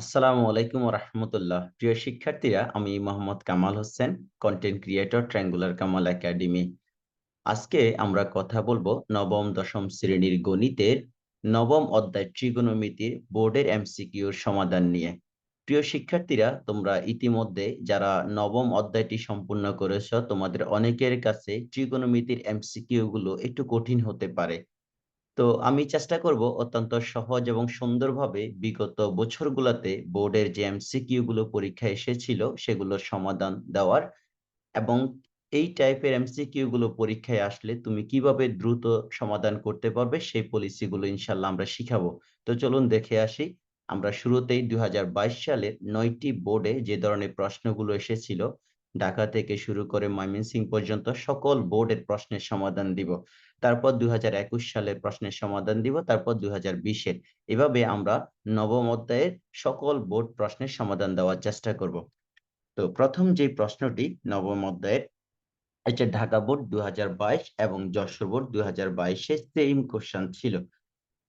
আসসালামু আলাইকুম রহমতুল্লাহ প্রিয় শিক্ষার্থীরা, আমি Mohammad Kamal Hossain content creator triangular Kamal academy আজকে আমরা কথা বলব নবম, দশম শ্রেণির গণিতের নবম অধ্যায় ত্রিগোণমিতির বোর্ডের এমসিকিউর সমাধান নিয়ে। প্রিয় শিক্ষার্থীরা, তোমরা ইতিমধ্যে যারা নবম অধ্যায়টি সম্পূর্ণ করেছ, তোমাদের অনেকের কাছে ত্রিগোণমিতির এমসিকিউ গুলো একটু কঠিন হতে পারে। তো আমি চেষ্টা করব অত্যন্ত সহজ এবং সুন্দরভাবে বিগত বছরগুলোতে বোর্ডের যে এমসিকিউ গুলো পরীক্ষা এসেছিল সেগুলোর সমাধান দেওয়ার এবং এই টাইপের এমসিকিউ গুলো পরীক্ষায় আসলে তুমি কীভাবে দ্রুত সমাধান করতে পারবে সেই পলিসি গুলো ইনশাল্লাহ আমরা শিখাবো। তো চলুন দেখে আসি। আমরা শুরুতেই দুই হাজার বাইশ সালের নয়টি বোর্ডে যে ধরনের প্রশ্নগুলো এসেছিল, ঢাকা থেকে শুরু করে ময়মনসিংহ পর্যন্ত সকল বোর্ডের প্রশ্নের সমাধান দিব। তারপর দুই হাজার একুশ সালের প্রশ্নের সমাধান দিব, তারপর দুই হাজার এভাবে আমরা নবম অধ্যায়ের সকল বোর্ড প্রশ্নের সমাধান দেওয়ার চেষ্টা করব। তো প্রথম যে প্রশ্নটি, নবম অধ্যায়ের, এটা ঢাকা বোর্ড দু এবং যশোর বোর্ড দু হাজার বাইশে সেম কোশ্চেন ছিল।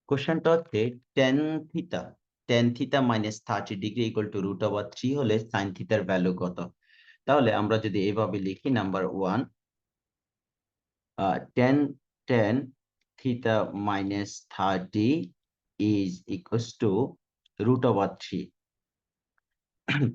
কোশ্চেনটা হচ্ছে tan theta tan theta minus thirty degree equal to root over three হলে সাইন থিতার ভ্যালু কত? তাহলে আমরা যদি এভাবে লিখি number one tan tan theta minus thirty is equals to root over three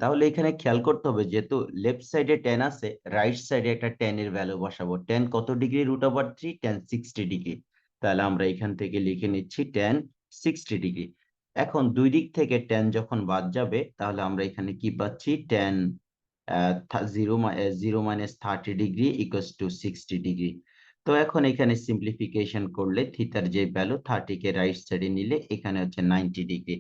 তাহলে এখানে খেয়াল করতে হবে, যেহেতু লেফট সাইডে টেন আছে রাইট সাইডে একটা টেন এর ভ্যালু বসাবো। টেন কত degree root over three tan sixty degree তাহলে আমরা এখান থেকে লিখে নিচ্ছি টেন সিক্সটি ডিগ্রি এখন দুই দিক থেকে টেন যখন বাদ যাবে, তাহলে আমরা এখানে কি পাচ্ছি? Tan zero zero minus thirty degree equals to sixty degree তো এখন এখানে সিম্পলিফিকেশন করলে থিতার যে ভ্যালু থার্টি কে রাইট সাইডে নিলে এখানে হচ্ছে নাইনটি ডিগ্রি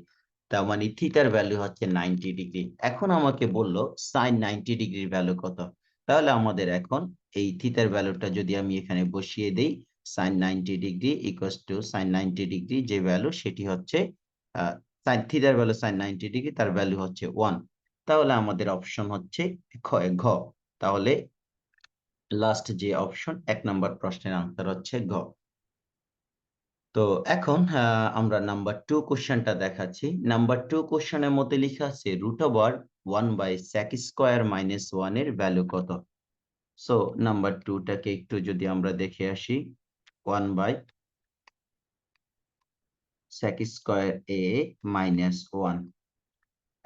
তার মানে থিতার ভ্যালু হচ্ছে নাইনটি ডিগ্রি এখন আমাকে বলল সাইন নাইনটি ডিগ্রির ভ্যালু কত? তাহলে আমাদের এখন এই থিতার ভ্যালুটা যদি আমি এখানে বসিয়ে দেই sine ninety degree equals to sine ninety degree যে ভ্যালু সেটি হচ্ছে থিতার ভ্যালু সাইন নাইনটি ডিগ্রি তার ভ্যালু হচ্ছে ওয়ান তাহলে আমাদের অপশন হচ্ছে ঘ। তাহলে লাস্ট যে অপশন এক নম্বর প্রশ্নের আনসার হচ্ছে গ তো এখন আমরা নাম্বার টু কোশ্চেনটা দেখাচ্ছি নাম্বার টু কোশ্চেনের মধ্যে লেখা আছে root over one by sec square minus ওয়ানের ভ্যালু কত? সো নাম্বার টুটাকে একটু যদি আমরা দেখে আসি one by sec square A minus one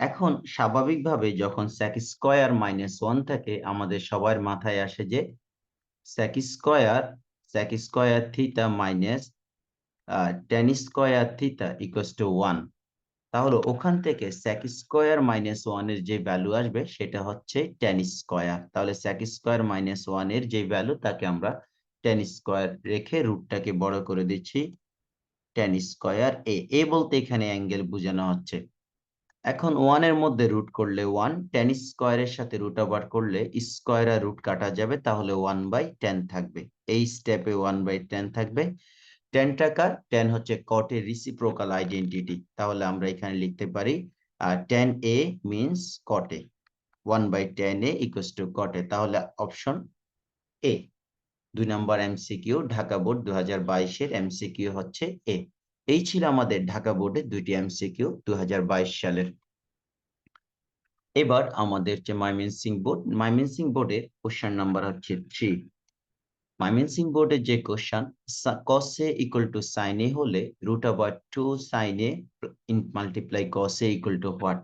এখন স্বাভাবিকভাবে যখন স্যাক স্কোয়ার মাইনাস ওয়ান থাকে আমাদের সবার মাথায় আসে যে sec square sec square theta minus tan square theta equals to one তাহলে ওখান থেকে স্যাক স্কোয়ার মাইনাস ওয়ানের যে ভ্যালু আসবে সেটা হচ্ছে টেন স্কোয়ার তাহলে স্যাক স্কোয়ার মাইনাস ওয়ানের যে ভ্যালু তাকে আমরা টেন স্কোয়ার রেখে রুটটাকে বড় করে দিচ্ছি টেন স্কোয়ার এ এ বলতে এখানে অ্যাঙ্গেল বোঝানো হচ্ছে। এখন ওয়ানের মধ্যে রুট করলে ওয়ান টেন স্কোয়ারের সাথে রুট আবার করলে স্কোয়ার আর রুট কাটা যাবে, তাহলে ওয়ান বাই টেন থাকবে। এই স্টেপে ওয়ান বাই টেন থাকবে। টেন টাকার টেন হচ্ছে কটের রিসিপ্রোকাল আইডেন্টিটি তাহলে আমরা এখানে লিখতে পারি tan A means কটে one by tan A equals to কটে তাহলে অপশন এ দুই নম্বর এমসিকিউ ঢাকা বোর্ড দু হাজার বাইশের এমসিকিউ হচ্ছে এ এই ছিল আমাদের ঢাকা বোর্ডের দুইটি এমসিকিউ দুই হাজার বাইশ সালের। এবার আমাদের যে সিং বোর্ড। সিং বোর্ডের কোশ্চেন নাম্বার হচ্ছে থ্রি সিং বোর্ডের যে question cos A equal to sine A হলে root over two sine A multiply cos A equal to what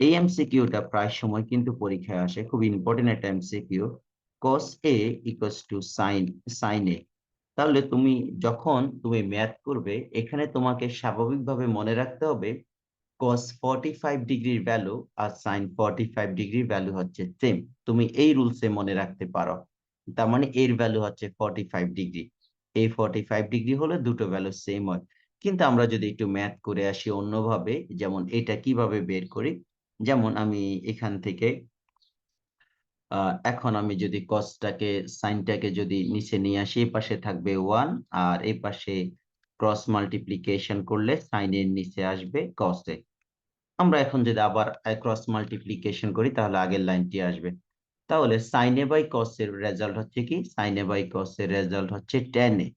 এই এমসিকিউটা প্রায় সময় কিন্তু পরীক্ষায় আসে। খুব ইম্পর্টেন্ট একটা MCQ cos A equals to sine sine A তাহলে তুমি যখন তুমি ম্যাথ করবে, এখানে তোমাকে স্বাভাবিকভাবে মনে রাখতে হবে, cos 45 ডিগ্রির ভ্যালু আর sin 45 ডিগ্রির ভ্যালু হচ্ছে সেম তুমি এই রুলসে মনে রাখতে পারো। তার মানে এর ভ্যালু হচ্ছে 45 ডিগ্রি এই 45 ডিগ্রি হলে দুটো ভ্যালু সেম হয়। কিন্তু আমরা যদি একটু ম্যাথ করে আসি অন্যভাবে, যেমন এটা কীভাবে বের করি, যেমন আমি এখান থেকে এখন আমি যদি কসটাকে সাইনটাকে যদি নিচে নিয়ে আসি, এই পাশে থাকবে ওয়ান আর এই পাশে ক্রস মাল্টিপ্লিকেশন করলে সাইনের নিচে আসবে কসে আমরা এখন যদি আবার ক্রস মাল্টিপ্লিকেশন করি, তাহলে আগের লাইনটি আসবে। তাহলে সাইনে বাই কসের রেজাল্ট হচ্ছে কি? সাইনে বাই কসের রেজাল্ট হচ্ছে টেন এ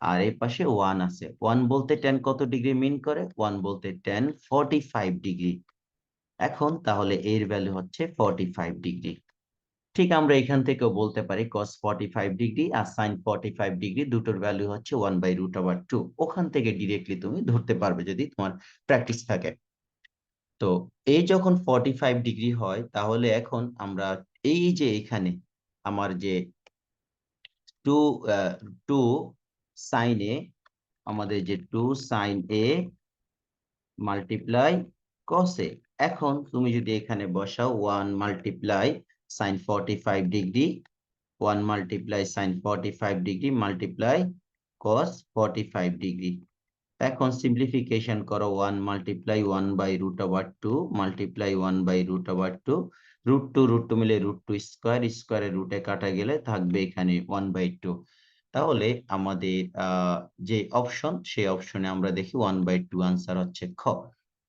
আর এই পাশে ওয়ান আছে। ওয়ান বলতে টেন কত ডিগ্রি মিন করে? ওয়ান বলতে টেন ফর্টি ফাইভ ডিগ্রি। এখন তাহলে এর ভ্যালু হচ্ছে ফর্টি ফাইভ ডিগ্রি। ঠিক আমরা এখান থেকেও বলতে পারি cos 45 ডিগ্রি আর sin 45 ডিগ্রি দুটোর ভ্যালু হচ্ছে 1 বাই রুট ওভার 2 ওখান থেকে ডিরেক্টলি তুমি ধরতে পারবে যদি তোমার প্র্যাকটিস থাকে। তো এই যখন 45 ডিগ্রি হয়, তাহলে এখন আমরা এই যে এখানে আমার যে টু টু সাইন এ আমাদের যে two sine A multiply cos A এখন তুমি যদি এখানে বসাও one multiply sine 45 degree 1 multiply sin 45 degree multiply cos 45 degree এখন simplification করো 1 multiply 1 by root over 2 multiply 1 by root over 2 root 2 root 2 মিলে root 2 স্কয়ার স্কয়ারে রুটে কাটা গেলে থাকবে এখানে 1 by 2 তাহলে আমাদের যে অপশন সেই অপশনে আমরা দেখি 1 by 2 আনসার হচ্ছে খ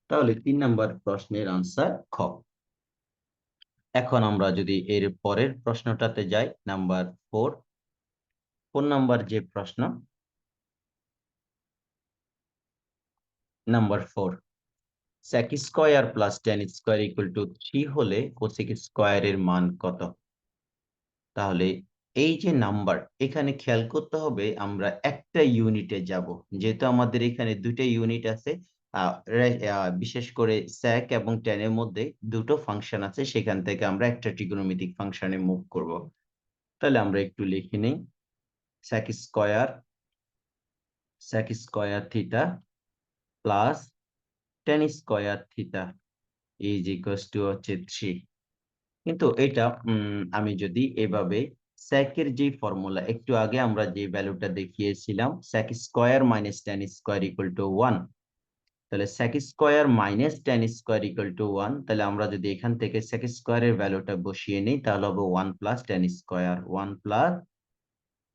তাহলে তিন নম্বর প্রশ্নের আনসার খ এখন আমরা যদি এর পরের প্রশ্নটাতে যাই, নাম্বার ফোর। ফোর নাম্বার যে প্রশ্ন? Number four. sec square plus tan square equal to three হলে কোসেক স্কয়ারের মান কত? তাহলে এই যে নাম্বার, এখানে খেয়াল করতে হবে আমরা একটা ইউনিটে যাব। যেহেতু আমাদের এখানে দুটো ইউনিট আছে বিশেষ করে স্যাক এবং টেনের মধ্যে দুটো ফাংশন আছে, সেখান থেকে আমরা একটা ট্রিগোনোমেট্রিক ফাংশনে মুভ করব। তাহলে আমরা একটু লিখে নিই। Sec square sec square theta plus tan square theta is equals to হচ্ছে থ্রি কিন্তু এটা আমি যদি এভাবে স্যাকের যে ফর্মুলা একটু আগে আমরা যে ভ্যালুটা দেখিয়েছিলাম sec square minus tan square equal to one তাহলে sec square minus tan square equal to one তাহলে আমরা যদি এখান থেকে sec স্কয়ারের ভ্যালুটা বসিয়ে নিই, তাহলে হবে one plus tan square one plus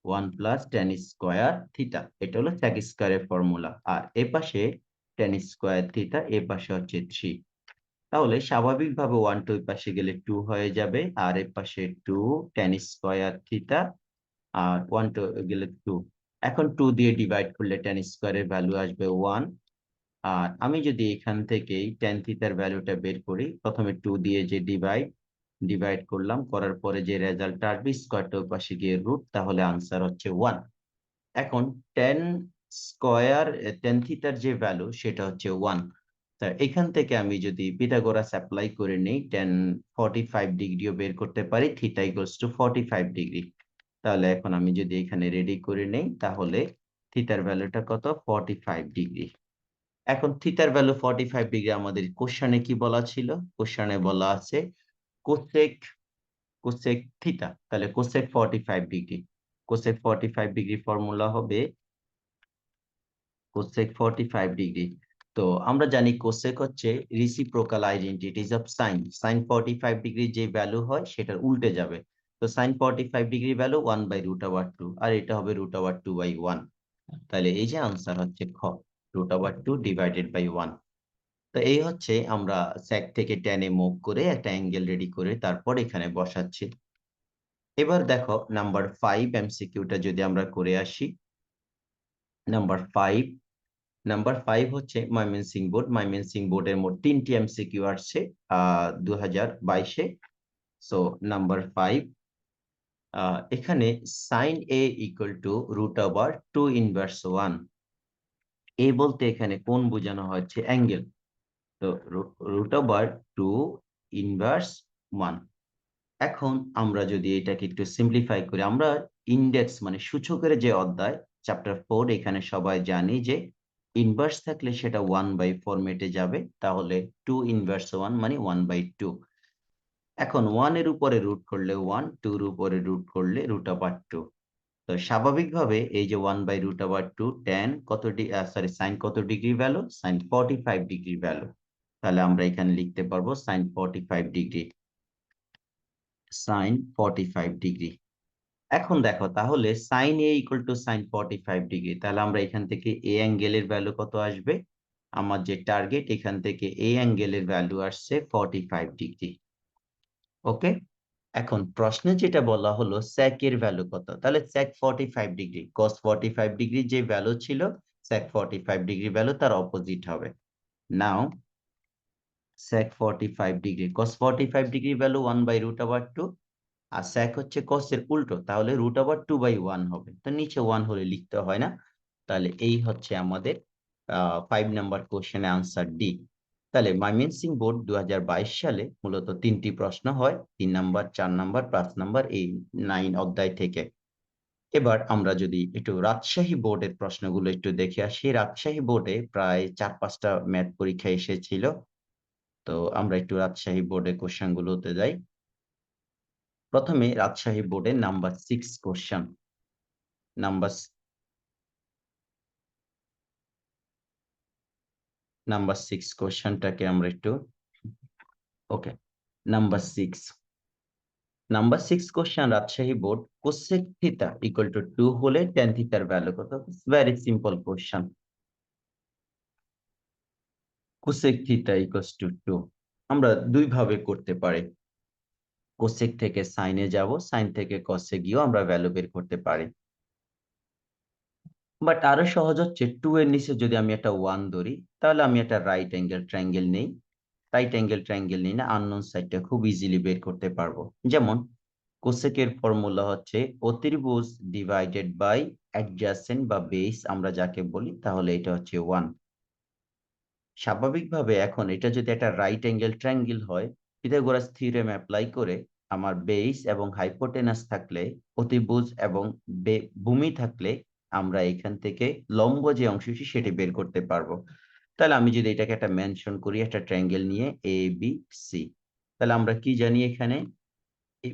one plus tan square theta এটা হলো sec স্কয়ারের ফর্মুলা আর এ পাশে টেন স্কয়ার থিটা এ পাশে হচ্ছে থ্রি তাহলে স্বাভাবিকভাবে ওয়ান টু পাশে গেলে টু হয়ে যাবে, আর এ পাশে টু টেন স্কয়ার থিটা আর ওয়ান টু গেলে টু এখন টু দিয়ে ডিভাইড করলে টেন স্কয়ারের ভ্যালু আসবে ওয়ান আর আমি যদি এখান থেকেই টেন থিটার ভ্যালুটা বের করি, প্রথমে টু দিয়ে যে ডিভাইড ডিভাইড করলাম, করার পরে যে রেজাল্টটা আসবে স্কোয়ারটা ওই পাশে গিয়ে রুট তাহলে আনসার হচ্ছে ওয়ান এখন টেন স্কোয়ার টেন থিটার যে ভ্যালু সেটা হচ্ছে ওয়ান তা এখান থেকে আমি যদি পিথাগোরাস অ্যাপ্লাই করে নিই টেন ফর্টি ফাইভ ডিগ্রিও বের করতে পারি theta equals to forty five degree তাহলে এখন আমি যদি এখানে রেডি করে নেই, তাহলে থিটার ভ্যালুটা কত? ফর্টি ফাইভ ডিগ্রি এখন থিটার ভ্যালু 45 ডিগ্রি আমাদের কোশ্চেনে কি বলা ছিল? কোশ্চেনে বলা আছে কোসেক কোসেক থিটা। তাহলে cosec 45 degree. Cosec 45 degree formula হবে কোসেক 45 ডিগ্রি। তো আমরা জানি কোসেক হচ্ছে reciprocal identities of sine sine 45 degree যে ভ্যালু হয় সেটার উল্টে যাবে। তো sine 45 degree value 1 by root over 2 আর এটা হবে রুট ওভার 2 বাই 1 তাহলে এই যে আনসার হচ্ছে খ। Root over two divided by one তো এই হচ্ছে আমরা স্যাক থেকে টেনে মুভ করে একটা অ্যাঙ্গেল রেডি করে তারপর এখানে বসাচ্ছি। এবার দেখো নাম্বার ফাইভ এমসিকিউটা যদি আমরা করে আসি। নাম্বার ফাইভ নাম্বার ফাইভ হচ্ছে ময়মনসিং বোর্ড। ময়মনসিং বোর্ডের মোট তিনটি এমসিকিউ আসছে দু হাজার বাইশে। সো নাম্বার ফাইভ এখানে sine A equal to root over two inverse one A বলতে এখানে কোন বোঝানো হচ্ছে? অ্যাঙ্গেল। তো root over two inverse one. এখন আমরা যদি এটাকে একটু সিম্পলিফাই করি, আমরা ইন্ডেক্স মানে সূচকের যে অধ্যায়, চ্যাপ্টার ফোর, এখানে সবাই জানি যে ইনভার্স থাকলে সেটা ওয়ান বাই ফরমেটে যাবে, তাহলে টু ইনভার্স ওয়ান মানে ওয়ান বাই টু। এখন ওয়ানের উপরে রুট করলে ওয়ান, টুর উপরে রুট করলে রুট ওভার টু। তো স্বাভাবিকভাবে এই যে one by root over two tan কত সরি সাইন কত degree value sine forty five degree value তাহলে আমরা এখানে লিখতে পারব sine forty five degree sine forty five degree এখন দেখো, তাহলে sine A equal to sine forty five degree তাহলে আমরা এখান থেকে এ অ্যাঙ্গেলের ভ্যালু কত আসবে? আমার যে টার্গেট এখান থেকে এ অ্যাঙ্গেলের ভ্যালু আসছে ফর্টি ফাইভ ডিগ্রি ওকে এখন প্রশ্নে যেটা বলা হলো স্যাক এর ভ্যালু কত? তাহলে sec forty five degree cos forty five degree যে ভ্যালু ছিল sec forty five degree value তার অপোজিট হবে। Now sec 45 degree cos 45 degree value 1 by root over 2 আর sec হচ্ছে এর উল্টো, তাহলে রুট ওভার 2 বাই 1 হবে। তো নিচে 1 হলে লিখতে হয় না। তাহলে এই হচ্ছে আমাদের ফাইভ নাম্বার কোশ্চেনের আনসার ডি তাহলে ময়মনসিং বোর্ড দু হাজার বাইশ সালে মূলত তিনটি প্রশ্ন হয়, তিন নাম্বার, চার নাম্বার, পাঁচ নাম্বার এই নাইন অধ্যায় থেকে। এবার আমরা যদি একটু রাজশাহী বোর্ডের প্রশ্নগুলো একটু দেখে আসি। রাজশাহী বোর্ডে প্রায় চার, পাঁচটা ম্যাথ পরীক্ষা এসেছিল। তো আমরা একটু রাজশাহী বোর্ডের কোশ্চেন গুলোতে যাই। প্রথমে রাজশাহী বোর্ডের number six question. Number number six কোশ্চেনটাকে আমরা একটু okay number six number six question Rajshahi board cosec theta equal to two two tan থিতার value কত? Very simple question cosec theta equals to two আমরা দুই ভাবে করতে পারি। কোসেক থেকে সাইনে যাব সাইন থেকে কসে গিয়েও আমরা ভ্যালু বের করতে পারি। বাট আরও সহজ হচ্ছে টু এর নিচে যদি আমি একটা ওয়ান ধরি, তাহলে আমি একটা রাইট অ্যাঙ্গেল ট্রায়াঙ্গেল নেই। রাইট অ্যাঙ্গেল ট্রায়াঙ্গেল নিই না আননোন সাইডটা খুব ইজিলি বের করতে পারব। যেমন, কোসেকের ফর্মুলা হচ্ছে অতির্ভুজ ডিভাইডেড বাই অ্যাডজাসেন্ট বা বেস আমরা যাকে বলি, তাহলে এটা হচ্ছে ওয়ান স্বাভাবিকভাবে এখন এটা যদি একটা রাইট অ্যাঙ্গেল ট্রায়াঙ্গেল হয় পিথাগোরাস থিওরেম অ্যাপ্লাই করে আমার বেস এবং হাইপোটেনাস থাকলে, অতিভুজ এবং ভূমি থাকলে আমরা এখান থেকে লম্ব যে অংশটি সেটি বের করতে পারব। তাহলে আমি যদি এটাকে একটা মেনশন করি, একটা ট্রায়াঙ্গেল নিয়ে এ বি সি তাহলে আমরা কি জানি এখানে?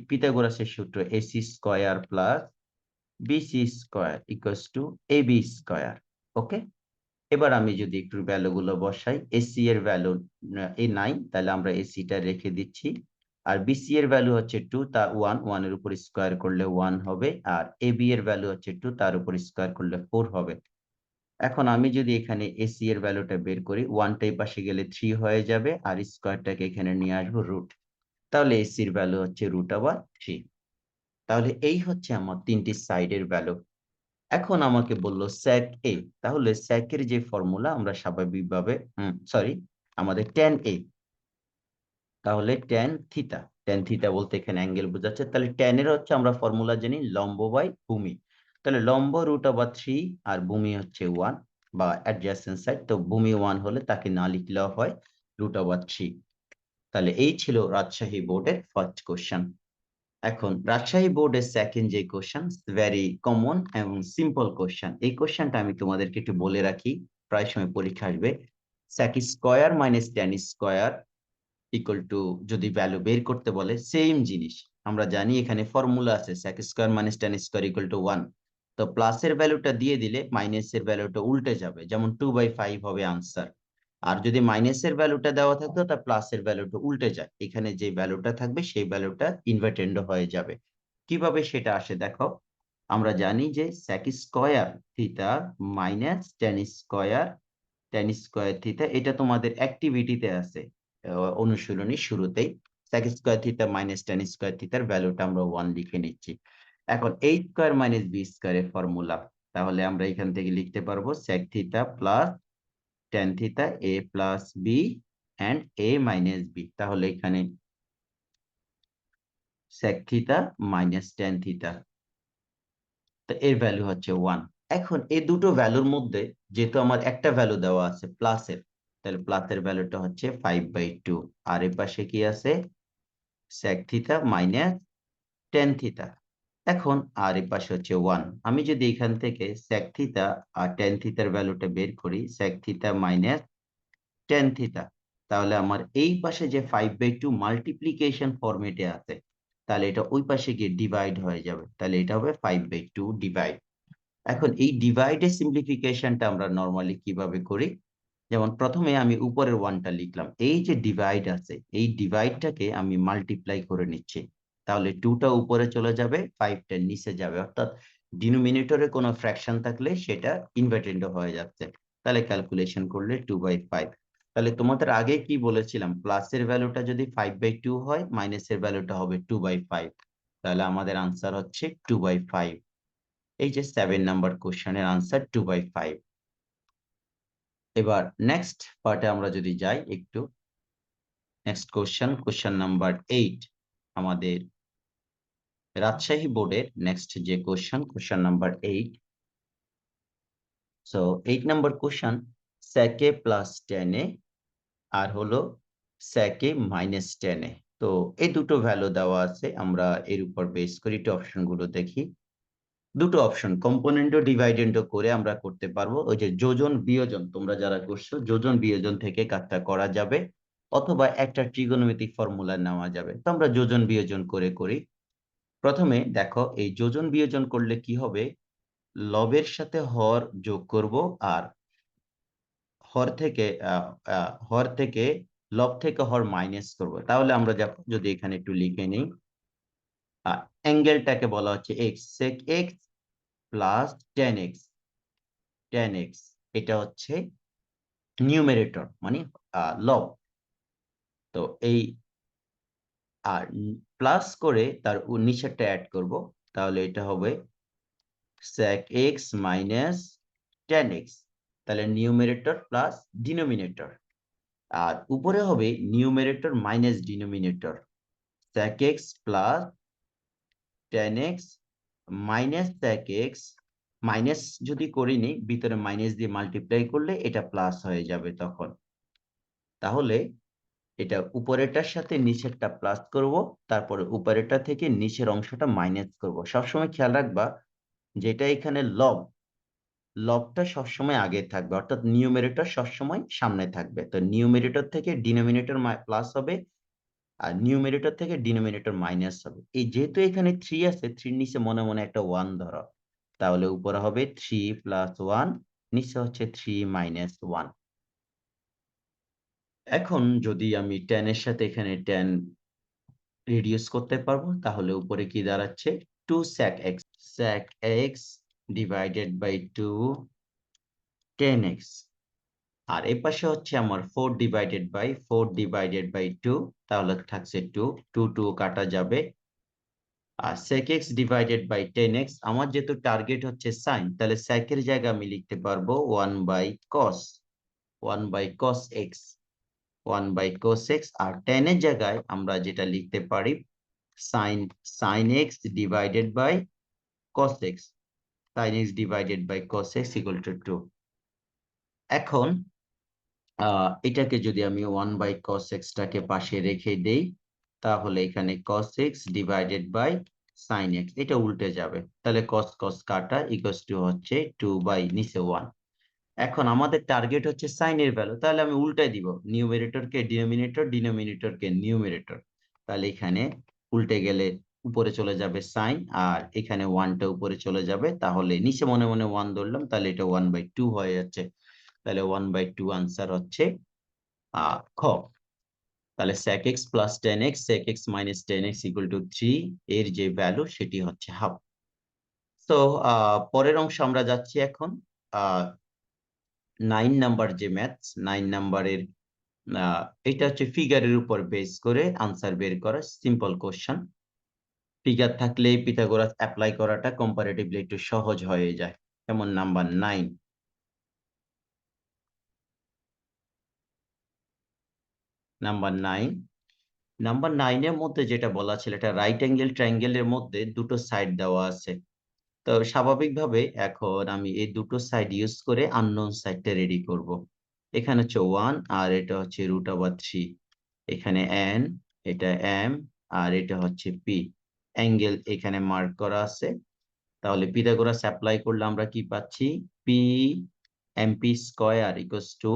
পিতাগোরাসের সূত্র AC square plus BC square equals to A B square okay এবার আমি যদি একটু ভ্যালুগুলো বসাই এসি এর ভ্যালু এ নাই তাহলে আমরা এসিটা রেখে দিচ্ছি। আর বিসি এর ভ্যালু হচ্ছে টু তা ওয়ানের উপর স্কোয়ার করলে ওয়ান হবে, আর এ বি এর ভ্যালু হচ্ছে টু তার উপর স্কোয়ার করলে ফোর হবে। এখন আমি যদি এখানে এসি এর ভ্যালুটা বের করি ওয়ানটা এই পাশে গেলে থ্রি হয়ে যাবে, আর স্কোয়ারটাকে এখানে নিয়ে আসব রুট তাহলে এসির ভ্যালু হচ্ছে রুট আবার থ্রি তাহলে এই হচ্ছে আমার তিনটি সাইডের ভ্যালু এখন আমাকে বলল স্যাক এ তাহলে স্যাকের যে ফর্মুলা আমরা স্বাভাবিকভাবে সরি আমাদের টেন এ তাহলে টেন থিতা টেন থিতা বলতে এখানে অ্যাঙ্গেল বোঝাচ্ছে। তাহলে টেন এর হচ্ছে আমরা ফর্মুলা জানি লম্ব বাই ভূমি। তাহলে লম্ব রুট ওভার থ্রি আর ভূমি হচ্ছে ওয়ান বা অ্যাডজাসেন্ট সাইড তো ভূমি ওয়ান হলে তাকে না লিখলেও হয় রুট ওভার থ্রি তাহলে এই ছিল রাজশাহী বোর্ডের ফার্স্ট কোশ্চেন এখন রাজশাহী বোর্ডের সেকেন্ড যে কোশ্চেন ভেরি কমন এবং সিম্পল কোশ্চেন এই কোশ্চেনটা আমি তোমাদেরকে একটু বলে রাখি। প্রায় সময় পরীক্ষা আসবে। Sec square minus tan square equal to যদি ভ্যালু বের করতে বলে সেম জিনিস। আমরা জানি এখানে ফর্মুলা আছে sec square minus tan square equal to one তো প্লাসের ভ্যালুটা দিয়ে দিলে মাইনাসের ভ্যালুটা উল্টে যাবে, যেমন টু বাই ফাইভ হবে আনসার আর যদি মাইনাসের ভ্যালুটা দেওয়া থাকতো, তা প্লাসের ভ্যালুটা উল্টে যায়। এখানে যে ভ্যালুটা থাকবে, সেই ভ্যালুটা ইনভার্টেন্ড হয়ে যাবে। কীভাবে সেটা আসে দেখো? আমরা জানি যে sec square theta minus tan square tan square theta এটা তোমাদের অ্যাক্টিভিটিতে আছে। অনুশীলনী শুরুতেই sec square theta minus tan square থিতার ভ্যালুটা আমরা ওয়ান লিখে নিচ্ছি। এখন এই স্কোয়ার মাইনাস বি স্কোয়ারের ফর্মুলা তাহলে আমরা এখান থেকে লিখতে পারব sec theta plus tan theta A plus B and A minus B তাহলে এখানে sec theta minus tan theta তো এর ভ্যালু হচ্ছে ওয়ান এখন এই দুটো ভ্যালুর মধ্যে যেহেতু আমার একটা ভ্যালু দেওয়া আছে প্লাসের তাহলে প্লাসের ভ্যালুটা হচ্ছে ফাইভ বাই টু আর এর পাশে কি আছে? মাইনাস টেন থিতা এখন আর এর পাশে হচ্ছে ওয়ান আমি যদি এখান থেকে sec থিতা আর টেন থিতার ভ্যালুটা বের করি থিতা মাইনাস টেন থিতা তাহলে আমার এই পাশে যে ফাইভ বাই টু মাল্টিপ্লিকেশন ফরম্যাটে আছে, তাহলে এটা ওই পাশে গিয়ে ডিভাইড হয়ে যাবে। তাহলে এটা হবে ফাইভ বাই টু ডিভাইড এখন এই ডিভাইডের সিম্পলিফিকেশনটা আমরা নর্মালি কীভাবে করি? যেমন প্রথমে আমি উপরের ওয়ানটা লিখলাম। এই যে ডিভাইড আছে, এই ডিভাইডটাকে আমি মাল্টিপ্লাই করে নিচ্ছি। তাহলে টুটা উপরে চলে যাবে ফাইভটা নিচে যাবে। অর্থাৎ ডিনোমিনেটরে কোনো ফ্র্যাকশন থাকলে সেটা ইনভার্টেন্ড হয়ে যাচ্ছে। তাহলে ক্যালকুলেশন করলে টু বাই ফাইভ তাহলে তোমাদের আগে কি বলেছিলাম? প্লাসের ভ্যালুটা যদি ফাইভ বাই টু হয় মাইনাসের ভ্যালুটা হবে টু বাই ফাইভ তাহলে আমাদের আনসার হচ্ছে টু বাই ফাইভ এই যে সেভেন নাম্বার কোশ্চেনের আনসার টু বাই ফাইভ এবার নেক্সট পার্টে আমরা যদি যাই একটু next question question number eight আমাদের রাজশাহী বোর্ডের নেক্সট যে question question number eight so eight number question স্যাকে plus টেনে আর হলো স্যাকে মাইনাস টেনে তো, এই দুটো ভ্যালু দেওয়া আছে, আমরা এর উপর বেস করি, একটু অপশনগুলো দেখি। দুটো অপশন কম্পোনেন্ট ও ডিভাইডেন্টও করে আমরা করতে পারব। ওই যে যোজন, বিয়োজন, তোমরা যারা করছ, যোজন, বিয়োজন থেকে কাজটা করা যাবে অথবা একটা ট্রিগোনোমেট্রিক ফর্মুলা নেওয়া যাবে। তো আমরা যোজন, বিয়োজন করে করি। প্রথমে দেখো, এই যোজন, বিয়োজন করলে কি হবে? লবের সাথে হর যোগ করব আর হর থেকে হর থেকে লব থেকে হর মাইনাস করব। তাহলে আমরা যদি এখানে একটু লিখে নিই অ্যাঙ্গেলটাকে বলা হচ্ছে x sec x plus tan x tan x এটা হচ্ছে নিউমেরেটর মানে লব তো এই, আর প্লাস করে তার নিচেরটা অ্যাড করব, তাহলে এটা হবে sec x minus tan x তাহলে নিউমেরেটর প্লাস ডিনোমিনেটর আর উপরে হবে numerator minus denominator sec x plus tan x minus sec x minus যদি করিনি ভিতরে মাইনাস দিয়ে মাল্টিপ্লাই করলে এটা প্লাস হয়ে যাবে তখন। তাহলে এটা উপরেরটার সাথে নিচেরটা প্লাস করব, তারপরে উপরেরটা থেকে নিচের অংশটা মাইনাস করব। সবসময় খেয়াল রাখবা যেটা এখানে লব লবটা সবসময় আগে থাকবে, অর্থাৎ নিউমেরেটর সবসময় সামনে থাকবে। তো নিউমেরেটর থেকে ডিনোমিনেটর প্লাস হবে আর নিউমেরেটর থেকে ডিনোমিনেটর মাইনাস হবে। এই যেহেতু এখানে থ্রি আছে থ্রির নিচে মনে মনে একটা ওয়ান ধরো। তাহলে উপরে হবে থ্রি প্লাস ওয়ান নিচে হচ্ছে থ্রি মাইনাস ওয়ান এখন যদি আমি টেনের সাথে এখানে টেন রিডিউস করতে পারব, তাহলে উপরে কি দাঁড়াচ্ছে? Two sec x sec x divided by two tan x আর এ পাশে হচ্ছে আমার four divided by four divided by two তাহলে থাকছে টু টু টু কাটা যাবে। আর sec x divided by tan x আমার যেহেতু টার্গেট হচ্ছে সাইন তাহলে sec এর জায়গা আমি লিখতে পারব one by cos one by cos x one by cos x R tan এর জায়গায় আমরা যেটা লিখতে পারি sine sine x divided by cos x sine x divided by cos x equal to two এখন এটাকে যদি আমি ওয়ান বাই cos x টাকে পাশে রেখে দেই, তাহলে এখানে cos x divided by sin x, এটা উল্টে যাবে। তাহলে cos cos কাটা ইকুয়ালস টু হচ্ছে 2 বাই নিচে 1 এখন আমাদের টার্গেট হচ্ছে এর ভ্যালু তাহলে আমি উল্টাই দিব নিউমেরেটর কে ডিনোমিনেটর ডিনোমিনেটর কে নিউমেরেটর তাহলে এখানে উল্টে গেলে উপরে চলে যাবে sin, আর এখানে 1 টা উপরে চলে যাবে, তাহলে নিচে মনে মনে 1 ধরলাম, তাহলে এটা 1 বাই 2 হয়ে যাচ্ছে। তাহলে ওয়ান বাই টু আনসার হচ্ছে খ। তাহলে sec x plus tan x sec x minus tan x equal to three এর যে ভ্যালু সেটি হচ্ছে হাফ তো পরের অংশ আমরা যাচ্ছি এখন নাইন নাম্বার যে ম্যাথস নাইন নাম্বারের এটা হচ্ছে ফিগারের উপর বেস করে আনসার বের করা সিম্পল কোশ্চেন ফিগার থাকলে পিথাগোরাস অ্যাপ্লাই করাটা কম্পারেটিভলি একটু সহজ হয়ে যায়। যেমন number nine number nine number নাইনের মধ্যে যেটা বলা ছিল, এটা রাইট অ্যাঙ্গেল ট্রায়াঙ্গেলের মধ্যে দুটো সাইড দেওয়া আছে। তো স্বাভাবিকভাবে এখন আমি এই দুটো সাইড ইউজ করে আননোন সাইডটা রেডি করব। এখানে হচ্ছে ওয়ান আর এটা হচ্ছে রুট ওভার থ্রি এখানে এন এটা এম আর এটা হচ্ছে পি অ্যাঙ্গেল এখানে মার্ক করা আছে। তাহলে পিথাগোরাস অ্যাপ্লাই করলে আমরা কি পাচ্ছি? P MP square equals to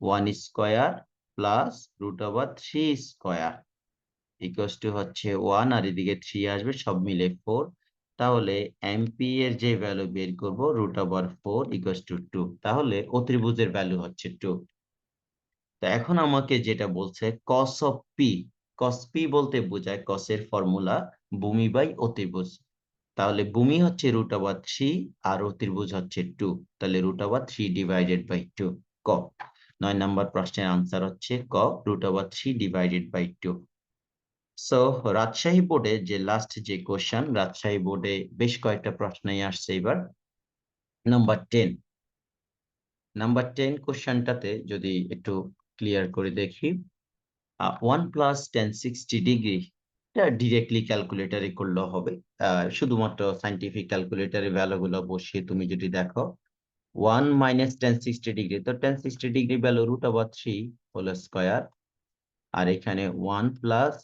one square plus root over three square equals to হচ্ছে ওয়ান আর এদিকে থ্রি আসবে, সব মিলে ফোর তাহলে এমপি এর যে ভ্যালু বের করব root over four equals to two তাহলে অত্রিভুজের ভ্যালু হচ্ছে টু তো এখন আমাকে যেটা বলছে cos of P cos P বলতে বোঝায় কসের ফর্মুলা ভূমি বাই অতিভুজ তাহলে ভূমি হচ্ছে রুট ওভার থ্রি আর অতিভুজ হচ্ছে টু তাহলে root over three divided by two ক। নয় নম্বর প্রশ্নের আনসার হচ্ছে ক root over three divided by two so Rajshahi বোর্ডে যে লাস্ট যে কোশ্চেন রাজশাহী বোর্ডে বেশ কয়েকটা প্রশ্নই আসছে এবার। নাম্বার টেন নাম্বার টেন কোশ্চেনটাতে যদি একটু ক্লিয়ার করে দেখি one plus tan sixty degree এটা ডিরেক্টলি ক্যালকুলেটারে করলেও হবে। শুধুমাত্র সাইন্টিফিক ক্যালকুলেটারে ভ্যালুগুলো বসিয়ে তুমি যদি দেখো one minus tan sixty degree তো tan sixty degree value root over three whole square আর এখানে one plus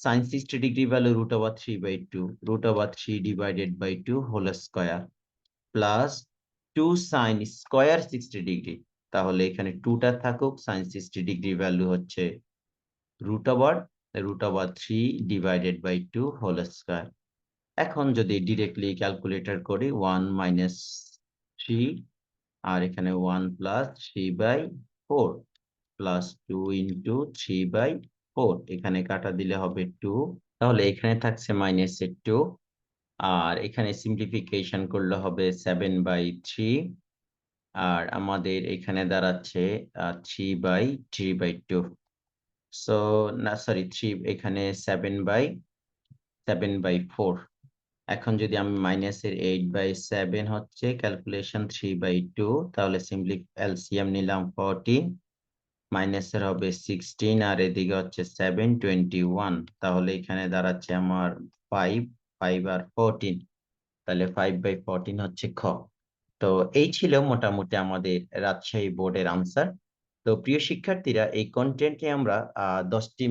sine sixty degree value root over three by two root over three divided by two whole square plus two sine square sixty degree তাহলে এখানে টুটা থাকুক sine sixty degree value হচ্ছে root over root over three divided by two whole square এখন যদি directly calculator করি one minus three আর এখানে one plus three by four plus two into three by four এখানে কাটা দিলে হবে টু তাহলে এখানে থাকছে মাইনাস এর টু আর এখানে সিম্পলিফিকেশন করলে হবে সেভেন বাই থ্রি আর আমাদের এখানে দাঁড়াচ্ছে three by three by two so না সরি থ্রি এখানে seven by seven by four এখন যদি আমি মাইনাসের এইট বাই সেভেন হচ্ছে ক্যালকুলেশন থ্রি বাই টু তাহলে সিম্পলি এলসিএম নিলাম ফোরটিন মাইনাসের হবে সিক্সটিন আর এদিকে হচ্ছে সেভেন টোয়েন্টি ওয়ান তাহলে এখানে দাঁড়াচ্ছে আমার ফাইভ ফাইভ আর ফোরটিন তাহলে ফাইভ বাই ফোরটিন হচ্ছে খ। তো এই ছিল মোটামুটি আমাদের রাজশাহী বোর্ডের আনসার তো প্রিয় শিক্ষার্থীরা, এই কন্টেন্টে আমরা দশটি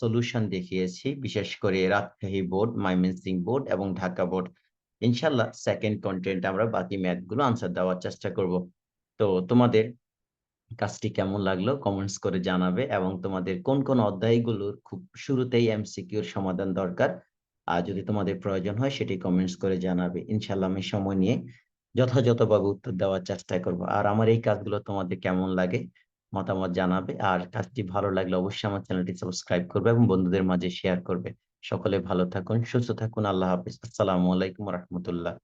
সলিউশন দেখিয়েছি। বিশেষ করে রাজশাহী বোর্ড ময়মনসিংহ বোর্ড এবং ঢাকা বোর্ড। ইনশাল্লাহ সেকেন্ড কন্টেন্ট আমরা বাকি ম্যাথগুলো আনসার দেওয়ার চেষ্টা করব। তো তোমাদের কাজটি কেমন লাগল কমেন্টস করে জানাবে এবং তোমাদের কোন কোন অধ্যায়গুলোর খুব শুরুতেই এমসিকিউর সমাধান দরকার? আর যদি তোমাদের প্রয়োজন হয় সেটি কমেন্টস করে জানাবে। ইনশাল্লাহ আমি সময় নিয়ে যথাযথভাবে উত্তর দেওয়ার চেষ্টা করব। আর আমার এই কাজগুলো তোমাদের কেমন লাগে মতামত জানাবে। আর কাজটি ভালো লাগলে অবশ্যই আমার চ্যানেলটি সাবস্ক্রাইব করবে এবং বন্ধুদের মাঝে শেয়ার করবে। সকলে ভালো থাকুন, সুস্থ থাকুন, আল্লাহ হাফিজ। আসসালামু আলাইকুম রহমতুল্লাহ।